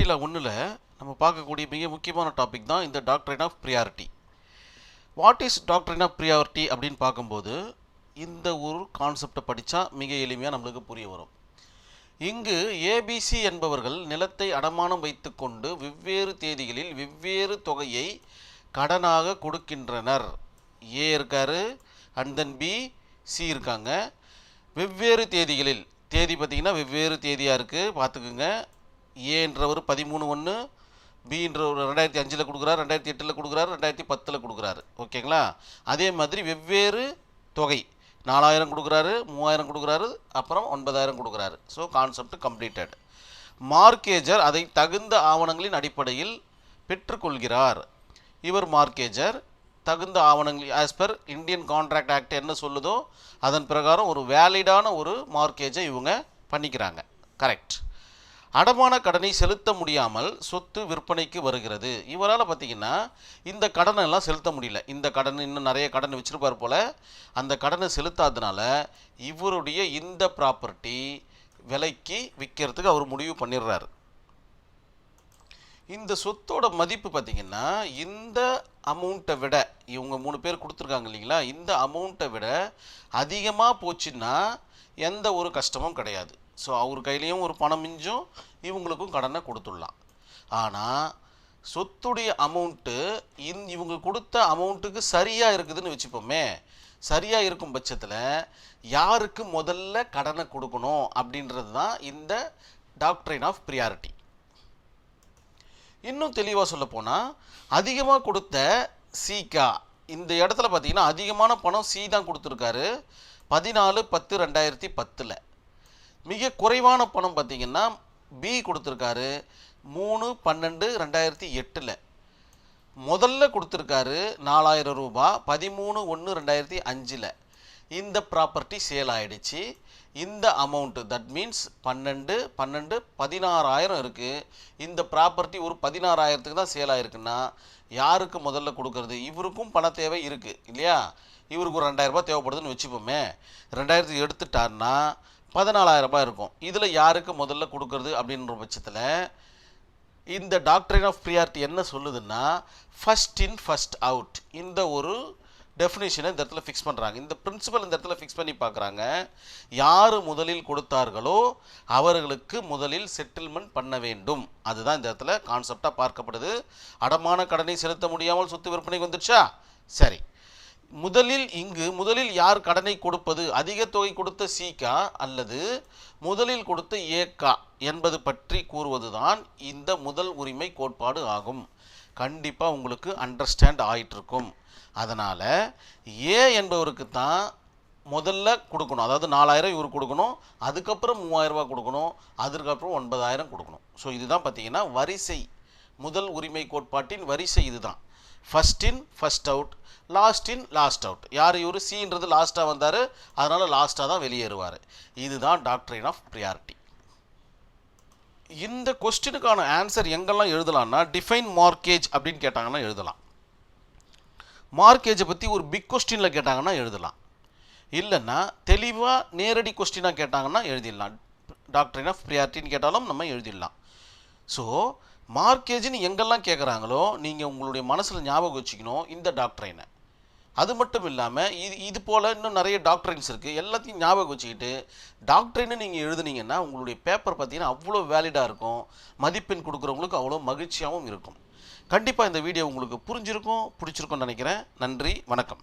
ப்ராப்பர்ட்டியில் ஒன்றில் நம்ம பார்க்கக்கூடிய மிக முக்கியமான டாபிக் தான் இந்த doctrine of priority what is doctrine of priority அப்படின்னு பார்க்கும்போது இந்த ஒரு கான்செப்டை படித்தா மிக எளிமையாக நம்மளுக்கு புரிய வரும். இங்கு ஏபிசி என்பவர்கள் நிலத்தை அடமானம் வைத்துக்கொண்டு வெவ்வேறு தேதிகளில் வெவ்வேறு தொகையை கடனாக கொடுக்கின்றனர். ஏ இருக்காரு அண்ட் தென் பி சி இருக்காங்க. வெவ்வேறு தேதிகளில் தேதி பார்த்திங்கன்னா வெவ்வேறு தேதியாக இருக்குது பார்த்துக்குங்க. ஏன்றவர் பதிமூணு ஒன்று பின்றவர் ரெண்டாயிரத்தி அஞ்சில் கொடுக்குறாரு ரெண்டாயிரத்தி எட்டில் கொடுக்குறாரு ரெண்டாயிரத்தி பத்தில் கொடுக்குறாரு. ஓகேங்களா? அதே மாதிரி வெவ்வேறு தொகை. நாலாயிரம் கொடுக்குறாரு மூவாயிரம் கொடுக்குறாரு அப்புறம் ஒன்பதாயிரம் கொடுக்குறாரு. ஸோ கான்செப்ட் கம்ப்ளீட்டட் மார்க்கேஜர் அதை தகுந்த ஆவணங்களின் அடிப்படையில் பெற்றுக்கொள்கிறார். இவர் மார்க்கேஜர் தகுந்த ஆவணங்கள் as per Indian contract act என்ன சொல்லுதோ அதன் பிரகாரம் ஒரு வேலிடான ஒரு மார்க்கேஜை இவங்க பண்ணிக்கிறாங்க. கரெக்ட் அடமான கடனை செலுத்த முடியாமல் சொத்து விற்பனைக்கு வருகிறது. இவரால் பார்த்தீங்கன்னா இந்த கடனை எல்லாம் செலுத்த முடியல. இந்த கடன் இன்னும் நிறைய கடன் வச்சுருப்பார் போல். அந்த கடனை செலுத்தாததுனால இவருடைய இந்த ப்ராப்பர்ட்டி விலைக்கு விற்கிறதுக்கு அவர் முடிவு பண்ணிடுறாரு. இந்த சொத்தோட மதிப்பு பார்த்தீங்கன்னா இந்த அமௌண்ட்டை விட இவங்க மூணு பேர் கொடுத்துருக்காங்க இல்லைங்களா? இந்த அமௌண்ட்டை விட அதிகமாக போச்சுன்னா எந்த ஒரு கஷ்டமும் கிடையாது. ஸோ அவர் கையிலையும் ஒரு பணம் மிஞ்சும் இவங்களுக்கும் கடனை கொடுத்துடலாம். ஆனால் சொத்துடைய அமௌண்ட்டு இந் இவங்க கொடுத்த அமௌண்ட்டுக்கு சரியாக இருக்குதுன்னு வச்சுப்போமே சரியாக இருக்கும் பட்சத்தில் யாருக்கு முதல்ல கடனை கொடுக்கணும் அப்படின்றது தான் இந்த டாக்டரின் ஆஃப் ப்ரியாரிட்டி இன்னும் தெளிவாக சொல்லப்போனால் அதிகமாக கொடுத்த சீக்கா இந்த இடத்துல பார்த்தீங்கன்னா அதிகமான பணம் சி தான் கொடுத்துருக்காரு. பதினாலு பத்து ரெண்டாயிரத்தி பத்தில். மிக குறைவான பணம் பார்த்தீங்கன்னா பி கொடுத்துருக்காரு மூணு பன்னெண்டு ரெண்டாயிரத்தி எட்டில். முதல்ல கொடுத்துருக்காரு நாலாயிரம் ரூபாய் பதிமூணு ஒன்று ரெண்டாயிரத்தி அஞ்சில். இந்த ப்ராப்பர்ட்டி சேல் ஆகிடுச்சு இந்த அமௌண்ட்டு தட் மீன்ஸ் பன்னெண்டு பன்னெண்டு பதினாறாயிரம் இருக்குது இந்த ப்ராப்பர்ட்டி ஒரு பதினாறாயிரத்துக்கு தான் சேல் ஆயிருக்குன்னா யாருக்கு முதல்ல கொடுக்கறது? இவருக்கும் பண தேவை இருக்குது இல்லையா? இவருக்கு ஒரு ரெண்டாயிரரூபா தேவைப்படுதுன்னு வச்சுப்போமே. ரெண்டாயிரத்துக்கு எடுத்துட்டாருன்னா பதினாலாயிரம் ரூபாய் இருக்கும். இதில் யாருக்கு முதல்ல கொடுக்கறது அப்படின்ற பட்சத்தில் இந்த டாக்டரின் ஆஃப் ப்ரியாரிட்டி என்ன சொல்லுதுன்னா ஃபஸ்ட் இன் ஃபஸ்ட் அவுட் இந்த ஒரு டெஃபினேஷனை இந்த இடத்துல ஃபிக்ஸ் பண்ணுறாங்க இந்த பிரின்சிபல் இந்த இடத்துல ஃபிக்ஸ் பண்ணி பார்க்குறாங்க. யார் முதலில் கொடுத்தார்களோ அவர்களுக்கு முதலில் செட்டில்மெண்ட் பண்ண வேண்டும். அதுதான் இந்த இடத்துல கான்செப்டாக பார்க்கப்படுது. அடமான கடனை செலுத்த முடியாமல் சொத்து விற்பனைக்கு வந்துடுச்சா? சரி. முதலில் இங்கு முதலில் யார் கடனை கொடுப்பது? அதிக தொகை கொடுத்த சீக்கா அல்லது முதலில் கொடுத்த ஏக்கா என்பது பற்றி கூறுவதுதான் இந்த முதல் உரிமை கோட்பாடு ஆகும். கண்டிப்பாக உங்களுக்கு அண்டர்ஸ்டாண்ட் ஆயிட்டிருக்கும். அதனால் ஏ என்பவருக்கு தான் முதல்ல கொடுக்கணும். அதாவது நாலாயிரம் இவர் கொடுக்கணும். அதுக்கப்புறம் மூவாயிரரூபா கொடுக்கணும். அதுக்கப்புறம் ஒன்பதாயிரம் கொடுக்கணும். ஸோ இதுதான் பார்த்தீங்கன்னா வரிசை. முதல் உரிமை கோட்பாட்டின் வரிசை இதுதான். First in first out last in last out யார் இவர்? சின்றது லாஸ்ட்டாக வந்தார். அதனால் லாஸ்ட்டாக தான் வெளியேறுவார். இதுதான் டாக்டரின் ஆஃப் ப்ரியாரிட்டி இந்த கொஸ்டினுக்கான ஆன்சர் எங்கெல்லாம் எழுதலாம்னா டிஃபைன் மார்க்கேஜ் அப்படின்னு கேட்டாங்கன்னா எழுதலாம். மார்க்கேஜை பற்றி ஒரு பிக் கொஸ்டினில் கேட்டாங்கன்னா எழுதலாம். இல்லைன்னா தெளிவாக நேரடி கொஸ்டினாக கேட்டாங்கன்னா எழுதிடலாம். டாக்டரின் ஆஃப் ப்ரியாரிட்டின்னு கேட்டாலும் நம்ம எழுதிடலாம். ஸோ மார்க்கேஜ்னு எங்கெல்லாம் கேட்குறாங்களோ நீங்கள் உங்களுடைய மனசில் ஞாபகம் வச்சுக்கணும் இந்த டாக்டரைனை அது மட்டும் இல்லாமல் இது இது போல் இன்னும் நிறைய டாக்டரைன்ஸ் இருக்குது எல்லாத்தையும் ஞாபகம் வச்சுக்கிட்டு டாக்டரைன்னு நீங்கள் எழுதுனீங்கன்னா உங்களுடைய பேப்பர் பார்த்தீங்கன்னா அவ்வளோ வேலிடாக இருக்கும். மதிப்பெண் கொடுக்குறவங்களுக்கு அவ்வளோ மகிழ்ச்சியாகவும் இருக்கும். கண்டிப்பாக இந்த வீடியோ உங்களுக்கு புரிஞ்சிருக்கும் பிடிச்சிருக்கும்னு நினைக்கிறேன். நன்றி வணக்கம்.